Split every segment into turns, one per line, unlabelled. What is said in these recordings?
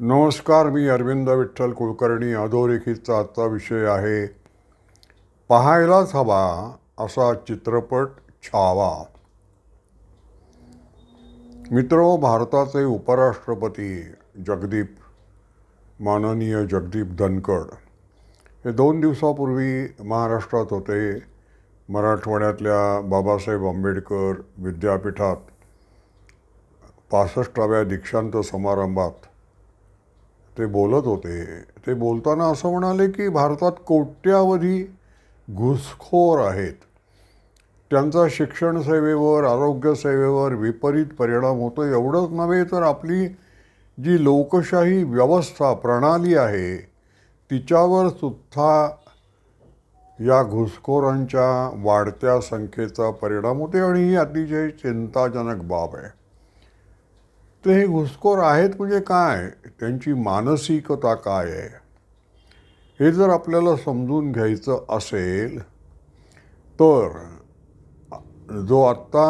नमस्कार मी अरविंद विठ्ठल कुलकर्णी. अधोरेखितचा आजचा विषय आहे पाहायलाच हवा असा चित्रपट छावा. मित्र भारताचे उपराष्ट्रपती जगदीप माननीय जगदीप धनकड हे दोन दिवसापूर्वी महाराष्ट्रात होते. मराठवाड्यातल्या बाबासाहेब आंबेडकर विद्यापीठात पासष्टाव्या दीक्षांत समारंभात ते बोलत होते. ते बोलताना असं म्हणाले की भारतात कोट्यावधी घुसखोर आहेत. त्यांचा शिक्षण सेवेवर आरोग्यसेवेवर विपरीत परिणाम होतो. एवढंच नव्हे तर आपली जी लोकशाही व्यवस्था प्रणाली आहे तिच्यावर सुद्धा या घुसखोरांच्या वाढत्या संख्येचा परिणाम होते आणि ही अतिशय चिंताजनक बाब आहे. तर हे घुसखोर आहेत म्हणजे काय? त्यांची मानसिकता काय आहे? हे जर आपल्याला समजून घ्यायचं असेल तर जो आत्ता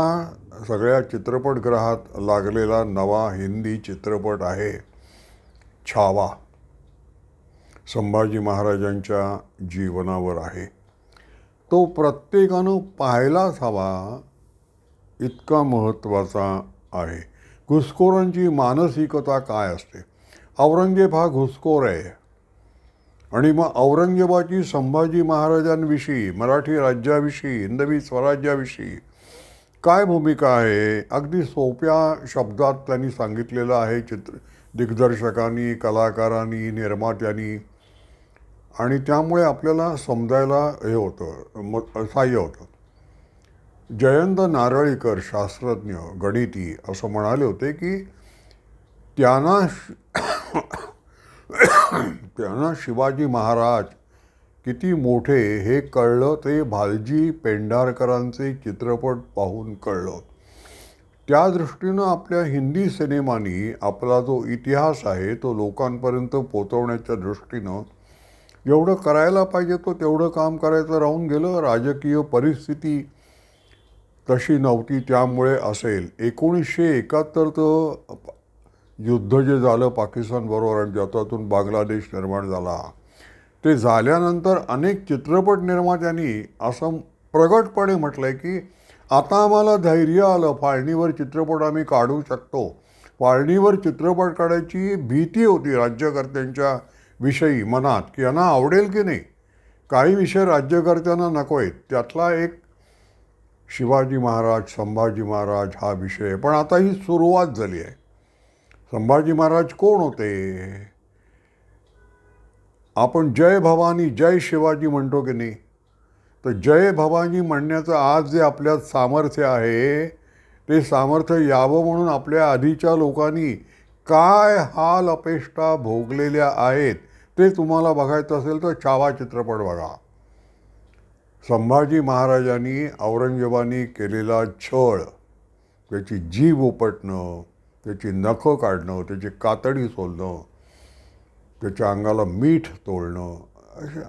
सगळ्या चित्रपटगृहात लागलेला नवा हिंदी चित्रपट आहे छावा संभाजी महाराजांच्या जीवनावर आहे. तो प्रत्येकानं पाहायलाच हवा इतका महत्त्वाचा आहे. घुसखोरांची मानसिकता काय असते? औरंगजेब हा घुसखोर आहे. आणि मग औरंगजेबाची संभाजी महाराजांविषयी मराठी राज्याविषयी हिंदवी स्वराज्याविषयी काय भूमिका आहे? अगदी सोप्या शब्दात त्यांनी सांगितलेलं आहे चित्र दिग्दर्शकांनी कलाकारांनी निर्मात्यांनी. आणि त्यामुळे आपल्याला समजायला हे होतं मग सहाय्य होतं. जयंत नारळीकर शास्त्रज्ञ गणिती असं म्हणाले होते की त्यांना त्यांना शिवाजी महाराज किती मोठे हे कळलं ते भालजी पेंढारकरांचे चित्रपट पाहून कळलं. त्या दृष्टीनं आपल्या हिंदी सिनेमानी आपला जो इतिहास आहे तो लोकांपर्यंत पोचवण्याच्या दृष्टीनं जेवढं करायला पाहिजे तो तेवढं काम करायचं राहून गेलं. राजकीय परिस्थिती तशी नव्हती त्यामुळे असेल. एकोणीसशे एकाहत्तरचं युद्ध जे झालं पाकिस्तानबरोबर आणि ज्यातून बांगलादेश निर्माण झाला ते झाल्यानंतर अनेक चित्रपट निर्मात्यांनी असं प्रगटपणे म्हटलं आहे की आता आम्हाला धैर्य आलं फाळणीवर चित्रपट आम्ही काढू शकतो. फाळणीवर चित्रपट काढायची भीती होती राज्यकर्त्यांच्या विषयी मनात की यांना आवडेल की नाही? काही विषय राज्यकर्त्यांना नको आहेत त्यातला एक शिवाजी महाराज संभाजी महाराज हा विषय. पण आता ही सुरुवात झाली आहे. संभाजी महाराज कोण होते? आपण जय भवानी जय शिवाजी म्हणतो की नाही? तर जय भवानी म्हणण्याचं आज जे आपल्यात सामर्थ्य आहे ते सामर्थ्य यावं म्हणून आपल्या आधीच्या लोकांनी काय हाल अपेष्टा भोगलेल्या आहेत ते तुम्हाला बघायचं असेल तर छावा चित्रपट बघा. संभाजी महाराजांनी औरंगजेबाने केलेला छळ त्याची जीभ उपटणं त्याची नखं काढणं त्याची कातडी सोलणं त्याच्या अंगाला मीठ तोडणं अशा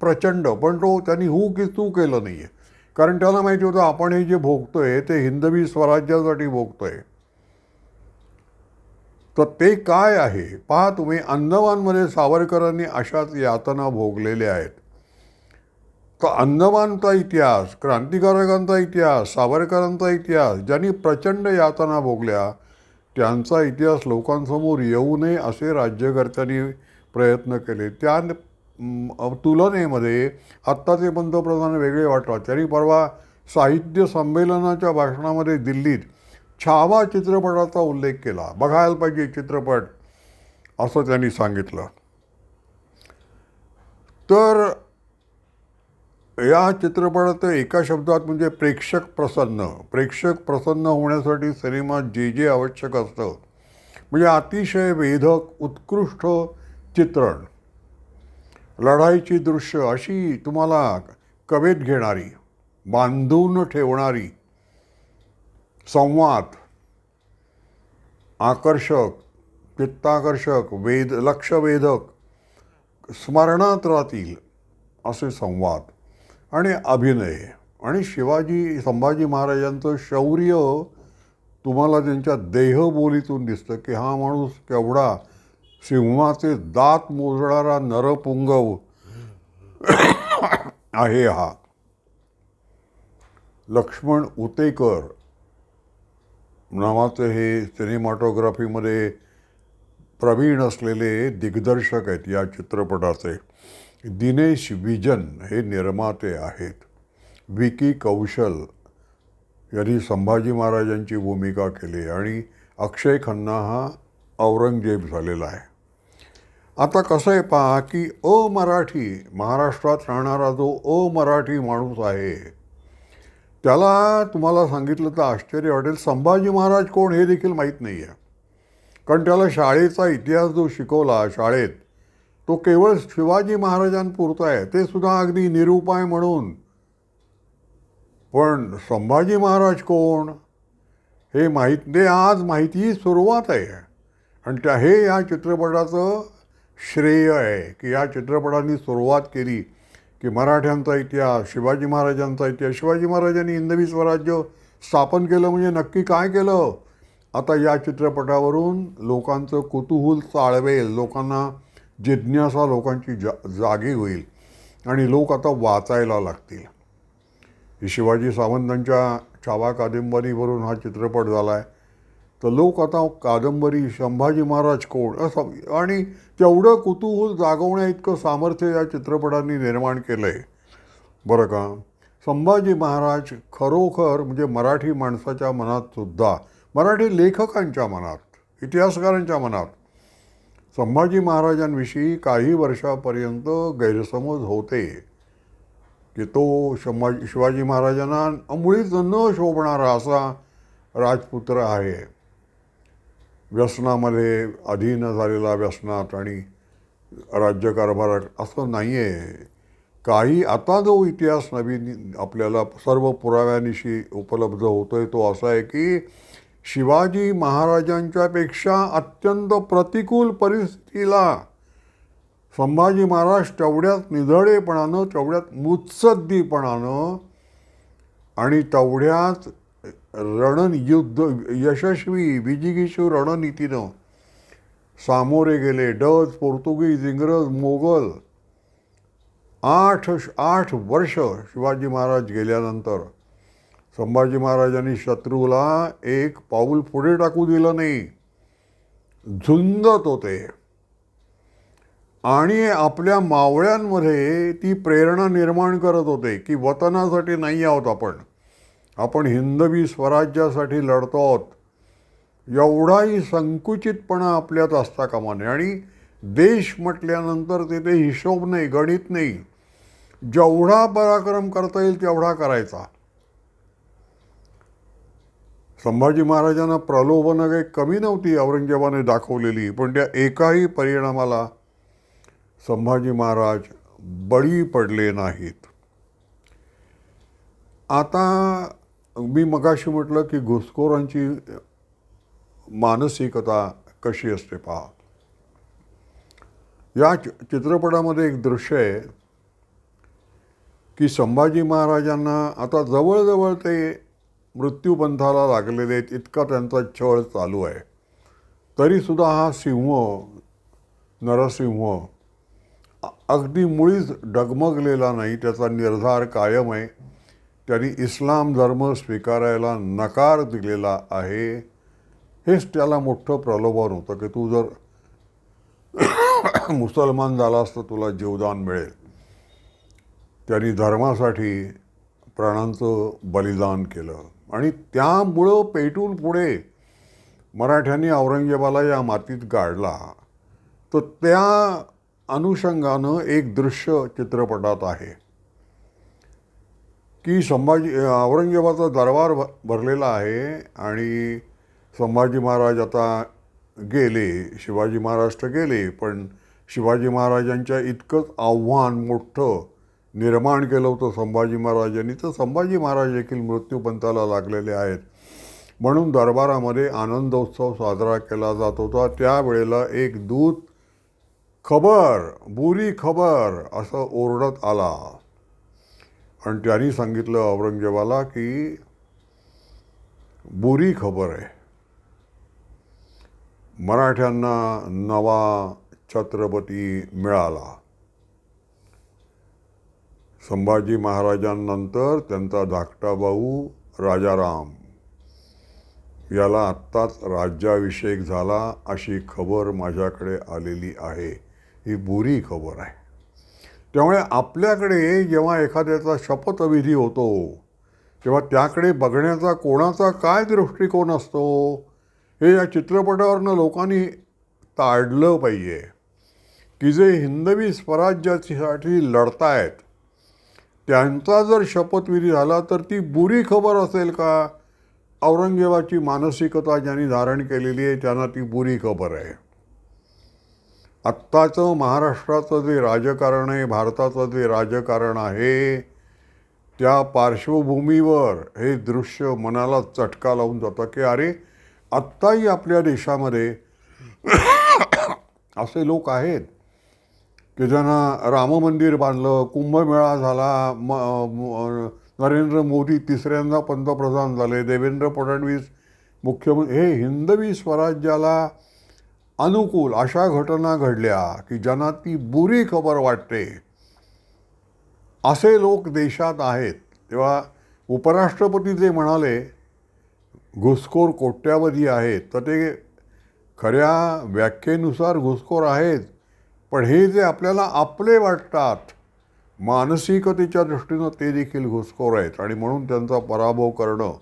प्रचंड. पण तो त्यांनी हू की तू केलं नाही आहे कारण त्याला माहिती होतं आपण हे जे भोगतोय ते हिंदवी स्वराज्यासाठी भोगतोय. तर ते काय आहे? पहा तुम्ही अंदमानमध्ये सावरकरांनी अशाच यातना भोगलेल्या आहेत. अंदमानचा इतिहास क्रांतिकारकांचा इतिहास सावरकरांचा इतिहास ज्यांनी प्रचंड यातना भोगल्या त्यांचा इतिहास लोकांसमोर येऊ नये असे राज्यकर्त्यांनी प्रयत्न केले. त्या तुलनेमध्ये आत्ताचे पंतप्रधान वेगळे वाटतात. त्यांनी परवा साहित्य संमेलनाच्या भाषणामध्ये दिल्लीत छावा चित्रपटाचा उल्लेख केला. बघायला पाहिजे चित्रपट असं त्यांनी सांगितलं. तर या चित्रपटात एका शब्दात म्हणजे प्रेक्षक प्रसन्न. प्रेक्षक प्रसन्न होण्यासाठी सिनेमात जे जे आवश्यक असतं. म्हणजे अतिशय वेधक उत्कृष्ट चित्रण. लढाईची दृश्य अशी तुम्हाला कवेत घेणारी बांधून ठेवणारी संवाद आकर्षक चित्ताकर्षक वेद लक्षवेधक स्मरणात राहतील असे संवाद. आणि अभिनय. आणि शिवाजी संभाजी महाराजांचं शौर्य तुम्हाला त्यांच्या देहबोलीतून दिसतं की हा माणूस केवढा सिंहाचे दात मोजणारा नरपुंगव आहे हा. लक्ष्मण उतेकर नावाचे हे सिनेमॅटोग्राफीमध्ये प्रवीण असलेले दिग्दर्शक आहेत या चित्रपटाचे. दिनेश विजन हे निर्माते आहेत. विकी कौशल यांनी संभाजी महाराजांची भूमिका केली आणि अक्षय खन्ना हा औरंगजेब झालेला आहे. आता कसं आहे पहा की अमराठी महाराष्ट्रात राहणारा जो अमराठी माणूस आहे त्याला तुम्हाला सांगितलं तर आश्चर्य वाटेल संभाजी महाराज कोण हे देखील माहीत नाही आहे कारण त्याला शाळेचा इतिहास जो शिकवला शाळेत तो केवळ शिवाजी महाराजांपुरता आहे ते सुद्धा अगदी निरुपाय म्हणून. पण संभाजी महाराज कोण? हे माहीत ते आज माहिती सुरुवात आहे. आणि त्या हे या चित्रपटाचं श्रेय आहे की या चित्रपटाने सुरुवात केली की मराठ्यांचा इतिहास शिवाजी महाराजांचा इतिहास. शिवाजी महाराजांनी हिंदवी स्वराज्य स्थापन केलं म्हणजे नक्की काय केलं? आता या चित्रपटावरून लोकांचं कुतूहल चाळवेल लोकांना जिज्ञासा लोकांची जा जागी होईल आणि लोक आता वाचायला लागतील. ही शिवाजी सावंतांच्या छावा कादंबरीवरून हा चित्रपट झाला आहे तर लोक आता कादंबरी संभाजी महाराज कोण? असं आणि तेवढं कुतूहल जागवण्या इतकं सामर्थ्य या चित्रपटांनी निर्माण केलं आहे बरं का? संभाजी महाराज खरोखर म्हणजे मराठी माणसाच्या मनात सुद्धा मराठी लेखकांच्या मनात इतिहासकारांच्या मनात संभाजी महाराजांविषयी काही वर्षापर्यंत गैरसमज होते की तो संभाजी शिवाजी महाराजांना अमुळीच न शोभणारा असा राजपुत्र आहे. व्यसनामध्ये अधीन झालेला व्यसनात आणि राज्यकारभारात असं नाही आहे काही आता जो इतिहास नवीन आपल्याला सर्व पुराव्यानिशी उपलब्ध होतो आहे तो असा आहे की शिवाजी महाराजांच्यापेक्षा अत्यंत प्रतिकूल परिस्थितीला संभाजी महाराज तेवढ्याच निधडेपणानं तेवढ्यात मुत्सद्दीपणानं आणि तेवढ्याच रणयुद्ध यशस्वी विजिगीशू रणनीतीनं सामोरे गेले. डच पोर्तुगीज इंग्रज मोगल. आठ आठ वर्ष शिवाजी महाराज गेल्यानंतर संभाजी महाराजांनी शत्रूला एक पाऊल पुढे टाकू दिलं नाही. झुंजत होते आणि आपल्या मावळ्यांमध्ये ती प्रेरणा निर्माण करत होते की वतनासाठी नाही आहोत आपण. आपण हिंदवी स्वराज्यासाठी लढतो आहोत. एवढाही संकुचितपणा आपल्यात असता कामा नये. आणि देश म्हटल्यानंतर तिथे हिशोब नाही गणित नाही. जेवढा पराक्रम करता येईल तेवढा करायचा. संभाजी महाराजांना प्रलोभनं काही कमी नव्हती औरंगजेबाने दाखवलेली पण त्या एकाही परिणामाला संभाजी महाराज बळी पडले नाहीत. आता मी मगाशी म्हटलं की घुसखोरांची मानसिकता कशी असते पहा. या चित्रपटामध्ये एक दृश्य आहे की संभाजी महाराजांना आता जवळजवळ ते मृत्यूपंथाला लागलेले आहेत इतका त्यांचा छळ चालू आहे. तरीसुद्धा हा सिंह नरसिंह अगदी मुळीच डगमगलेला नाही त्याचा निर्धार कायम आहे. त्यांनी इस्लाम धर्म स्वीकारायला नकार दिलेला आहे. हेच त्याला मोठं प्रलोभन होतं की तू जर मुसलमान झालास तर तुला जीवदान मिळेल. त्यांनी धर्मासाठी प्राणांचं बलिदान केलं. आणि त्यामुळं पेटून पुढे मराठ्यांनी औरंगजेबाला या मातीत गाडला. तर त्या अनुषंगानं एक दृश्य चित्रपटात आहे. की संभाजी औरंगजेबाचा दरबार भरलेला आहे आणि संभाजी महाराज आता गेले शिवाजी महाराष्ट्र गेले पण शिवाजी महाराजांच्या इतकंच आव्हान मोठं निर्माण केलं होतं संभाजी महाराजांनी तर संभाजी महाराज देखील मृत्यूपंथाला लागलेले आहेत. म्हणून दरबारामध्ये आनंदोत्सव साजरा केला जात होता. त्यावेळेला एक दूत खबर बुरी खबर असं ओरडत आला. आणि त्यांनी सांगितलं औरंगजेबाला की बुरी खबर आहे. मराठ्यांना नवा छत्रपती मिळाला. संभाजी महाराजांनंतर त्यांचा धाकटा भाऊ राजाराम. याला आत्ताच राज्याभिषेक झाला अशी खबर माझ्याकडे आलेली आहे. ही बुरी खबर आहे. त्यामुळे आपल्याकडे जेव्हा एखाद्याचा शपथविधी होतो तेव्हा त्याकडे बघण्याचा कोणाचा काय दृष्टिकोन असतो हे या चित्रपटावरनं लोकांनी ताडलं पाहिजे की जे हिंदवी स्वराज्यासाठी लढतायत त्यांचा जर शपथविधी झाला तर ती बुरी खबर असेल का? औरंगजेबाची मानसिकता ज्यांनी धारण केलेली आहे त्यांना ती बुरी खबर आहे. आत्ताचं महाराष्ट्राचं जे राजकारण आहे भारताचं जे राजकारण आहे त्या पार्श्वभूमीवर हे दृश्य मनाला चटका लावून जातं की अरे आत्ताही आपल्या देशामध्ये असे लोक आहेत. की ज्यांना राम मंदिर बांधलं कुंभमेळा झाला म म- नरेंद्र मोदी तिसऱ्यांदा पंतप्रधान झाले देवेंद्र फडणवीस मुख्यमंत्री हे हिंदवी स्वराज्याला अनुकूल अशा घटना घडल्या की ज्यांना ती बुरी खबर वाटते. असे लोक देशात आहेत. तेव्हा उपराष्ट्रपती जे म्हणाले घुसखोर कोट्यावधी आहेत. तर ते खऱ्या व्याख्येनुसार घुसखोर आहेत. पण हे जे आपल्याला आपले वाटतात मानसिकतेच्या दृष्टीनं ते देखील घुसखोर आहेत आणि म्हणून त्यांचा पराभव करणं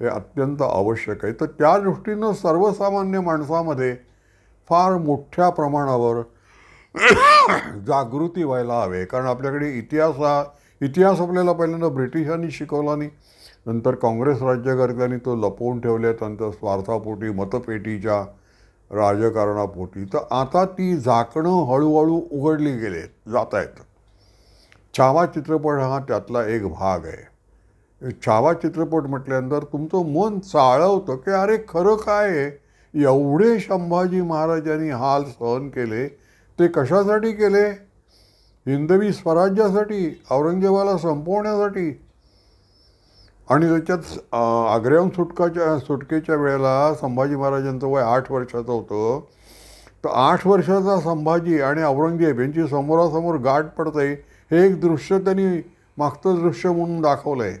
हे अत्यंत आवश्यक आहे. तर त्या दृष्टीनं सर्वसामान्य माणसामध्ये फार मोठ्या प्रमाणावर जागृती व्हायला हवे कारण आपल्याकडे इतिहास हा इतिहास आपल्याला पहिल्यांदा ब्रिटिशांनी शिकवला नाही. नंतर काँग्रेस राज्यकर्त्यांनी तो लपवून ठेवले त्यांच्या स्वार्थापोटी मतपेटीच्या राजकारणापोटी. तर आता ती झाकणं हळूहळू उघडली गेले जात आहेत छावा चित्रपट हा त्यातला एक भाग आहे. छावा चित्रपट म्हटल्यानंतर तुमचं मन चाळवतं की अरे खरं काय आहे? एवढे संभाजी महाराजांनी हाल सहन केले ते कशासाठी केले? हिंदवी स्वराज्यासाठी औरंगजेबाला संपवण्यासाठी? आणि त्याच्यात आग्र्याहून सुटकाच्या सुटकेच्या वेळेला संभाजी महाराजांचं वय आठ वर्षाचं होतं. तर आठ वर्षाचा संभाजी आणि औरंगजेब यांची समोरासमोर गाठ पडते हे एक दृश्य त्यांनी मागचं दृश्य म्हणून दाखवलं आहे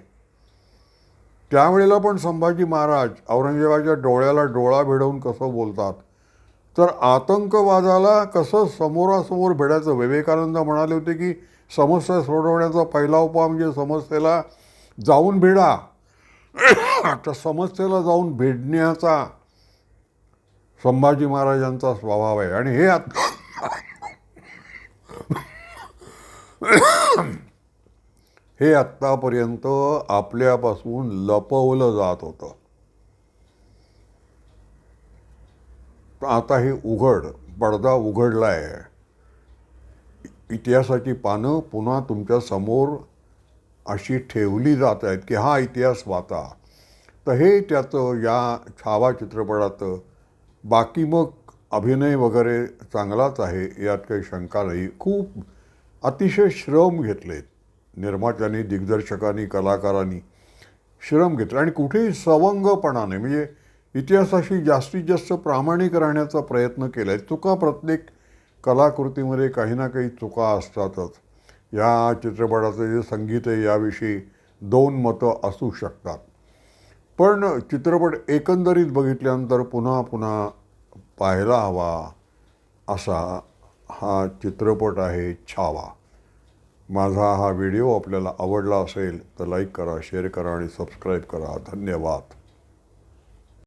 त्यावेळेला पण संभाजी महाराज औरंगजेबाच्या डोळ्याला डोळा भिडवून कसं बोलतात? तर आतंकवादाला कसं समोरासमोर भिडायचं? विवेकानंद म्हणाले होते की समस्या सोडवण्याचा पहिला उपाय म्हणजे समस्येला जाऊन भिडा. आता समस्येला जाऊन भिडण्याचा संभाजी महाराजांचा स्वभाव आहे. आणि हे आता हे आत्तापर्यंत आपल्यापासून लपवलं जात होतं. आता हे उघड पडदा उघडला आहे इतिहासाची पानं पुन्हा तुमच्यासमोर अशी ठेवली जात आहेत की हा इतिहास वाचा. तर हे त्याचं या छावा चित्रपटाचं बाकी मग अभिनय वगैरे चांगलाच आहे यात काही शंका नाही. खूप अतिशय श्रम घेतलेत निर्मात्यांनी दिग्दर्शकांनी कलाकारांनी श्रम घेतले. आणि कुठेही सवंगपणाने म्हणजे इतिहासाशी जास्तीत जास्त प्रामाणिक राहण्याचा प्रयत्न केला आहे चुका प्रत्येक कलाकृतीमध्ये काही ना काही चुका असतातच. या चित्रपटाचं जे संगीत आहे याविषयी दोन मतं असू शकतात. पण चित्रपट एकंदरीत बघितल्यानंतर पुन्हा पुन्हा पाहायला हवा असा हा चित्रपट आहे छावा. माझा हा व्हिडिओ आपल्याला आवडला असेल तर लाईक करा शेअर करा आणि सबस्क्राईब करा. धन्यवाद.